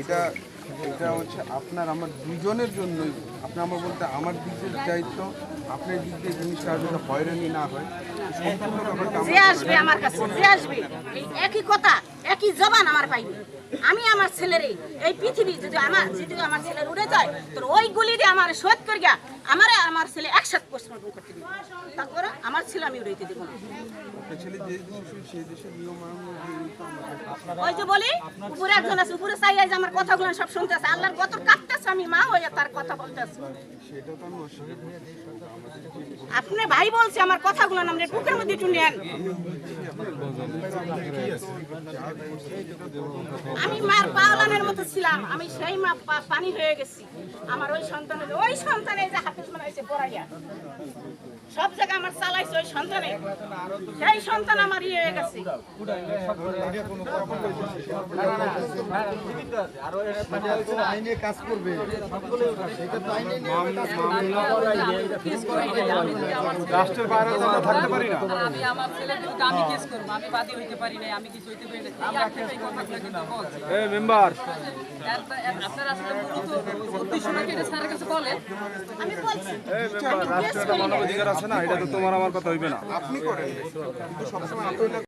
এটা এটা হচ্ছে আপনার আমার দুজনের জন্যই। আপনার আমার বলতে আমার দিক দিয়ে দায়িত্ব আপনার দিক দিয়ে জিনিসটা যাতে হয়রানি না হয়। যে আসবে আমার কাছে যে আসবে এই একই কথা একই জবান আমার পাইবে। আমি আমার ছেলেরে এই পৃথিবী যদি আমার যদি আমার ছেলের উড়ে যায় তোর ওই গুলি দিয়ে আমার শোধ করে গিয়া আর আমার ছেলে একসাথে পোস্টমর্টম করতে দিবে। তারপরে আমার ছেলে আমি উড়াইতে দেবো না। ওই যে বলি উপরে একজন আছে উপরে চাই যে আমার কথাগুলো সব শুনতেছে আল্লাহর কত কাঁদতেছে আমি মা হয়ে তার কথা বলতেছি আপনি ভাই বলছে আমার কথাগুলো আমরা বুকের মধ্যে একটু নেন। আমি মার পাওলানের মতো ছিলাম আমি সেই মা পা- পানি হয়ে গেছি। আমার ওই সন্তানের ওই সন্তানে যে হাতে শোনাইছে পড়াইয়া সব জায়গায় আমার চালাইছে ওই সন্তানে। সেই সন্তান আমার ইয়ে হয়ে গেছে। রাষ্ট্রের বাইরে থাকতে পারি না আমি আমার ছেলের বিরুদ্ধে আমি কেস করব আমি বাদী হইতে পারি নাই আমি কিছু হইতে পারি না এই মেম্বার রাষ্ট্রের মানবাধিকার আছে না এটা তো তোমার আমার কথা হইবে না। আপনি করেন। সবসময়